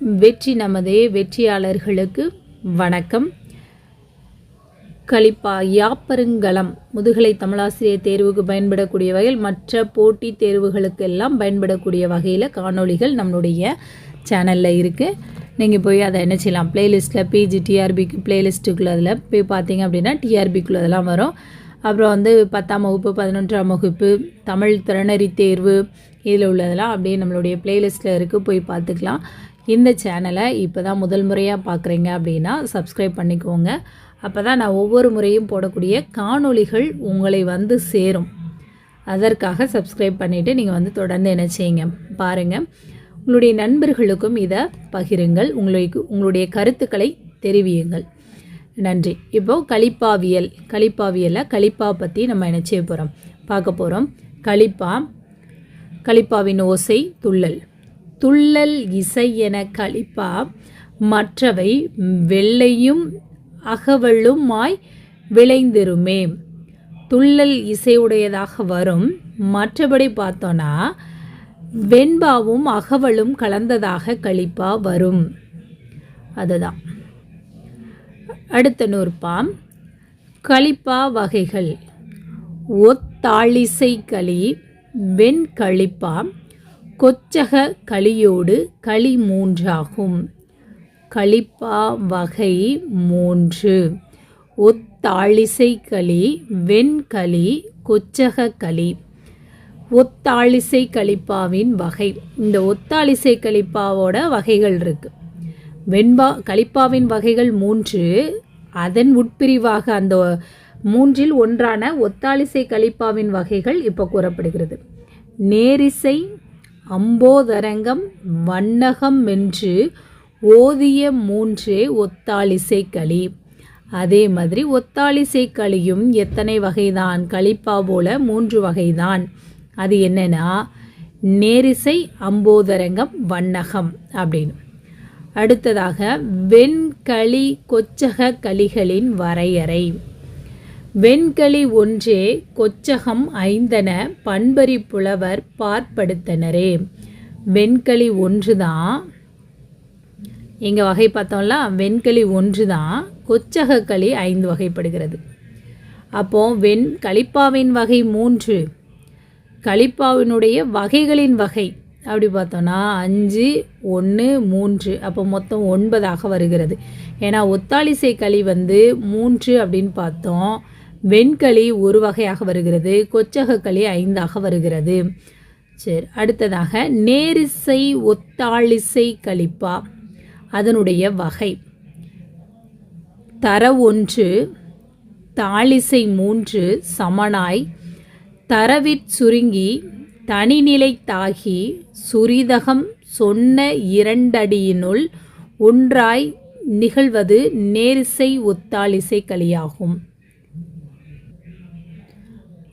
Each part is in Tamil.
வெற்றி நமதே வெற்றியாளர்களுக்கு வணக்கம். கலிப்பா யாப்பருங்கலம் முதுகலை தமிழாசிரியர் தேர்வுக்கு பயன்படக்கூடிய வகையில் மற்ற போட்டித் தேர்வுகளுக்கெல்லாம் பயன்படக்கூடிய வகையில் காணொளிகள் நம்மளுடைய சேனலில் இருக்குது நீங்கள் போய் அதை என்ன செய்யலாம்? பிளேலிஸ்ட்டில் பிஜி டிஆர்பிக்கு பிளேலிஸ்ட்டுக்குள்ள அதில் போய் பார்த்தீங்க அப்படின்னா டிஆர்பிக்குள்ள அதெல்லாம் வரும். அப்புறம் வந்து பத்தாம் வகுப்பு பதினொன்றாம் வகுப்பு தமிழ் திறனறி தேர்வு இதில் உள்ளதெல்லாம் அப்படியே நம்மளுடைய பிளேலிஸ்ட்டில் இருக்குது போய் பார்த்துக்கலாம். இந்த சேனலை இப்போ தான் முதல் முறையாக பார்க்குறீங்க அப்படின்னா சப்ஸ்கிரைப் பண்ணிக்கோங்க. அப்போ தான் நான் ஒவ்வொரு முறையும் போடக்கூடிய காணொளிகள் உங்களை வந்து சேரும். அதற்காக சப்ஸ்கிரைப் பண்ணிவிட்டு நீங்கள் வந்து தொடர்ந்து என்ன செய்யுங்க பாருங்கள் உங்களுடைய நண்பர்களுக்கும் இதை பகிருங்கள். உங்களுக்கு உங்களுடைய கருத்துக்களை தெரிவியுங்கள். நன்றி. இப்போது கழிப்பாவியல் கலிப்பாவியலில் கழிப்பா பற்றி நம்ம என்ன செய்ய போகிறோம் பார்க்க போகிறோம் கழிப்பா கழிப்பாவின் ஓசை துள்ளல். துள்ளல் இசை என கழிப்பா. மற்றவை வெள்ளையும் அகவலுமாய் விளைந்திருமே. துள்ளல் இசையுடையதாக வரும். மற்றபடி பார்த்தோன்னா வெண்பாவும் அகவலும் கலந்ததாக கழிப்பா வரும். அதுதான். அடுத்த நூற்பாம். களிப்பா வகைகள். ஒத்தாளிசை களி வெண்களிப்பா கொச்சக களியோடு களி மூன்றாகும். களிப்பா வகை மூன்று. ஒத்தாளிசை களி வெண்களி கொச்சக களி. ஒத்தாளிசை களிப்பாவின் வகை. இந்த ஒத்தாளிசை களிப்பாவோட வகைகள் இருக்கு. வெண்பா களிப்பாவின் வகைகள் மூன்று. அதன் உட்பிரிவாக அந்த மூன்றில் ஒன்றான ஒத்தாளிசை களிப்பாவின் வகைகள் இப்போ கூறப்படுகிறது. நேரிசை அம்போதரங்கம் வண்ணகம் என்று ஓதிய மூன்றே ஒத்தாளிசை களி அதே மாதிரி ஒத்தாளிசை களியும் எத்தனை வகைதான்? களிப்பா போல மூன்று வகைதான். அது என்னென்னா நேரிசை அம்போதரங்கம் வண்ணகம் அப்படின்னு. அடுத்ததாக வெண்களி கொச்சக களிகளின் வரையறை. வெண்களி ஒன்றே கொச்சகம் ஐந்தன பண்பரி புலவர் பார்ப்படுத்தனரே. வெண்களி ஒன்று தான் எங்கள் வகை பார்த்தோம்ல வெண்களி ஒன்று தான் கொச்சக களி ஐந்து வகைப்படுகிறது. அப்போ வெண் களிப்பாவின் வகை மூன்று. களிப்பாவினுடைய வகைகளின் வகை. அப்படி பார்த்தோன்னா அஞ்சு ஒன்று மூன்று. அப்போ மொத்தம் ஒன்பதாக வருகிறது. ஏன்னா ஒத்தாளிசை களி வந்து மூன்று அப்படின்னு பார்த்தோம். வெண்களி ஒரு வகையாக வருகிறது கொச்சகக்களி ஐந்தாக வருகிறது. சரி அடுத்ததாக நேரிசை ஒத்தாளிசை கழிப்பா அதனுடைய வகை. தர ஒன்று தாளிசை மூன்று சமனாய் தரவிற் சுருங்கி தனிநிலை தாகி சுரிதகம் சொன்ன இரண்டடியினுள் ஒன்றாய் நிகழ்வது நேரிசை ஒத்தாளிசை களியாகும்.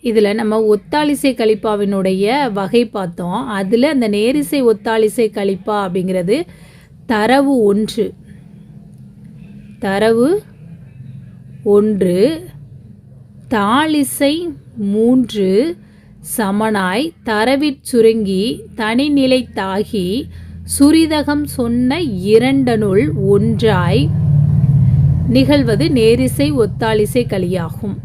இதில் நம்ம ஒத்தாளிசை கழிப்பாவினுடைய வகை பார்த்தோம். அதில் அந்த நேரிசை ஒத்தாளிசை கழிப்பா அப்படிங்கிறது தரவு ஒன்று. தரவு ஒன்று தாளிசை மூன்று சமனாய் தரவிற் சுருங்கி தனிநிலை தாகி சுரிதகம் சொன்ன இரண்டனுள் ஒன்றாய் நிகழ்வது நேரிசை ஒத்தாளிசை களியாகும்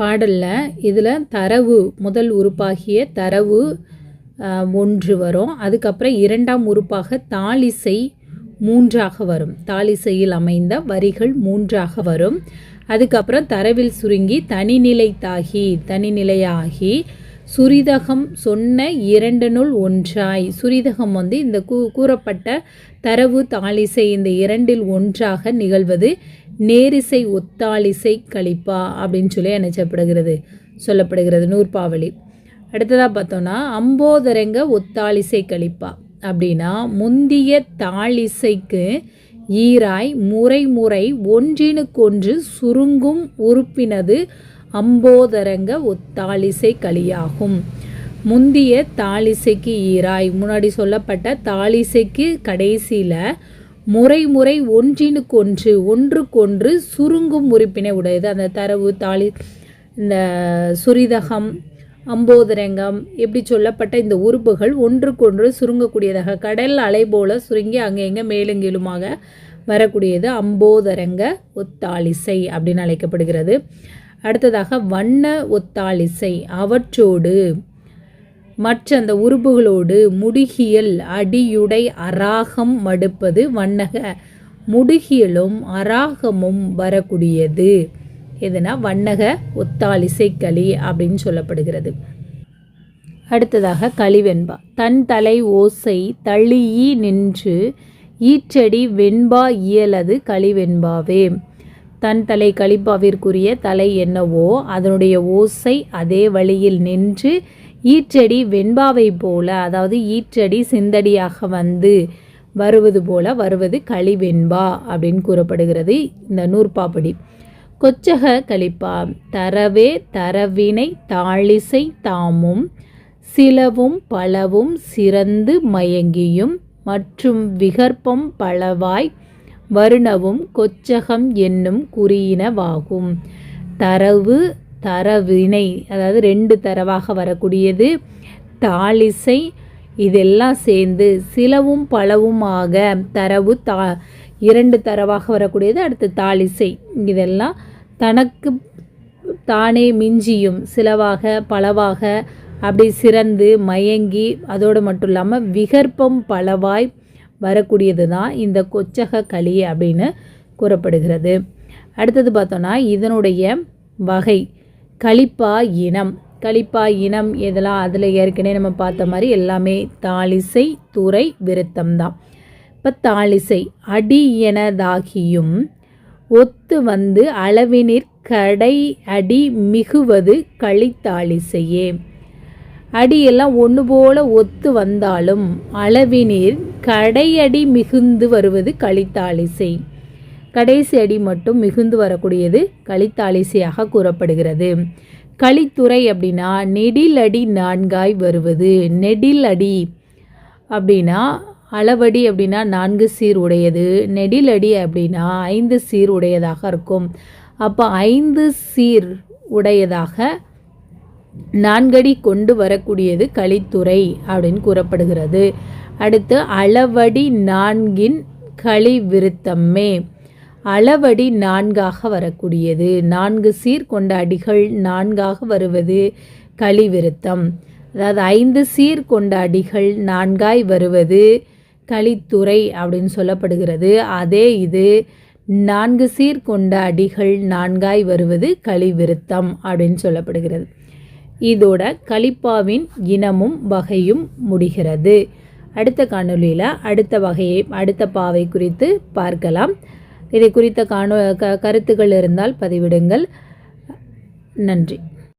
பாடலில் இதில் தரவு முதல் உறுப்பாகிய தரவு ஒன்று வரும். அதுக்கப்புறம் இரண்டாம் உறுப்பாக தாளிசை மூன்றாக வரும். தாளிசையில் அமைந்த வரிகள் மூன்றாக வரும். அதுக்கப்புறம் தரவில் சுருங்கி தனிநிலை தாகி தனிநிலையாகி சுரிதகம் சொன்ன இரண்டனுள் ஒன்றாய். சுரிதகம் வந்து இந்த கூ கூறப்பட்ட தரவு தாளிசை இந்த இரண்டில் ஒன்றாக நிகழ்வது நேரிசை ஒத்தாளிசை கழிப்பா அப்படின்னு சொல்லி நினைச்சப்படுகிறது சொல்லப்படுகிறது நூற்பாவளி. அடுத்ததாக பார்த்தோன்னா அம்போதரங்க ஒத்தாளிசை கழிப்பா அப்படின்னா முந்திய தாளிசைக்கு ஈராய் முறை முறை ஒன்றினுக்கொன்று சுருங்கும் உறுப்பினது அம்போதரங்க ஒத்தாளிசை களியாகும். முந்திய தாளிசைக்கு ஈராய் முன்னாடி சொல்லப்பட்ட தாளிசைக்கு கடைசியில் முறை முறை ஒன்றினுக்கொன்று ஒன்றுக்கொன்று சுருங்கும் உறுப்பினை உடையது. அந்த தரவு தாளி இந்த சுரிதகம் அம்போதரங்கம் இப்படி சொல்லப்பட்ட இந்த உறுப்புகள் ஒன்றுக்கொன்று சுருங்கக்கூடியதாக கடல் அலை போல சுருங்கி அங்கே எங்கே மேலுங்கீழுமாக வரக்கூடியது அம்போதரங்க ஒத்தாளிசை அப்படின்னு அழைக்கப்படுகிறது. அடுத்ததாக வண்ண ஒத்தாளிசை அவற்றோடு மற்ற அந்த உறுப்புகளோடு முடுகியல் அடியுடை அராகம் மடுப்பது வண்ணக. முடுகியலும் அராகமும் வரக்கூடியது. எதுனா வண்ணக ஒத்தாளிசைக்களி அப்படின்னு சொல்லப்படுகிறது. அடுத்ததாக களிவெண்பா தன் தலை ஓசை தள்ளியி நின்று ஈச்சடி வெண்பா இயலது களிவெண்பாவே தன் தலை களிப்பாவிற்குரிய தலை என்னவோ அதனுடைய ஓசை அதே வழியில் நின்று ஈற்றடி வெண்பாவை போல அதாவது ஈற்றடி சிந்தடியாக வந்து வருவது போல வருவது களிவெண்பா அப்படின்னு கூறப்படுகிறது இந்த நூற்பாப்படி. கொச்சக கழிப்பா தரவே தரவினை தாளிசை தாமும் சிலவும் பலவும் சிறந்து மயங்கியும் மற்றும் விகற்பம் பலவாய் வருணவும் கொச்சகம் என்னும் குறியினவாகும். தரவு தரவினை அதாவது ரெண்டு தரவாக வரக்கூடியது. தாளிசை இதெல்லாம் சேர்ந்து சிலவும் பலவுமாக தரவு தா இரண்டு தரவாக வரக்கூடியது. அடுத்து தாளிசை இதெல்லாம் தனக்கு தானே மிஞ்சியும் சிலவாக பலவாக அப்படி சிறந்து மயங்கி அதோடு மட்டும் இல்லாமல் விகற்பம் பலவாய் வரக்கூடியது தான் இந்த கொச்சக களி அப்படின்னு கூறப்படுகிறது. அடுத்தது பார்த்தோன்னா இதனுடைய வகை. களிப்பா இனம். கலிப்பா இனம் இதெல்லாம் அதில் ஏற்கனவே நம்ம பார்த்த மாதிரி எல்லாமே தாளிசை துறை விருத்தம் தான். இப்போ தாளிசை அடி எனதாகியும் ஒத்து வந்து அளவினிற் கடை அடி மிகுவது களித்தாளிசையே அடியெல்லாம் ஒன்று போல ஒத்து வந்தாலும் அளவினீர் கடையடி மிகுந்து வருவது களித்தாளிசை கடைசி அடி மட்டும் மிகுந்து வரக்கூடியது களித்தாளிசையாக கூறப்படுகிறது. களித்துறை அப்படின்னா நெடில் அடி நான்காய் வருவது. நெடில் அடி அப்படின்னா அளவடி அப்படின்னா நான்கு சீர் உடையது. நெடிலடி அப்படின்னா ஐந்து சீர் உடையதாக இருக்கும். அப்போ ஐந்து சீர் உடையதாக நான்கடி கொண்டு வரக்கூடியது களித்துறை அப்படின்னு கூறப்படுகிறது. அடுத்து அளவடி நான்கின் களி விருத்தம்மே அளவடி நான்காக வரக்கூடியது. நான்கு சீர் கொண்ட அடிகள் நான்காக வருவது கலிவிருத்தம். அதாவது ஐந்து சீர் கொண்ட அடிகள் நான்காய் வருவது களித்துறை அப்படின்னு சொல்லப்படுகிறது. அதே இது நான்கு சீர் கொண்ட அடிகள் நான்காய் வருவது களிவிருத்தம் அப்படின்னு சொல்லப்படுகிறது. இதோட கலிப்பாவின் இனமும் வகையும் முடிகிறது. அடுத்த காணொலியில் அடுத்த வகையை அடுத்த பாவை குறித்து பார்க்கலாம். இதை குறித்த காணொ க கருத்துக்கள் இருந்தால் பதிவிடுங்கள். நன்றி.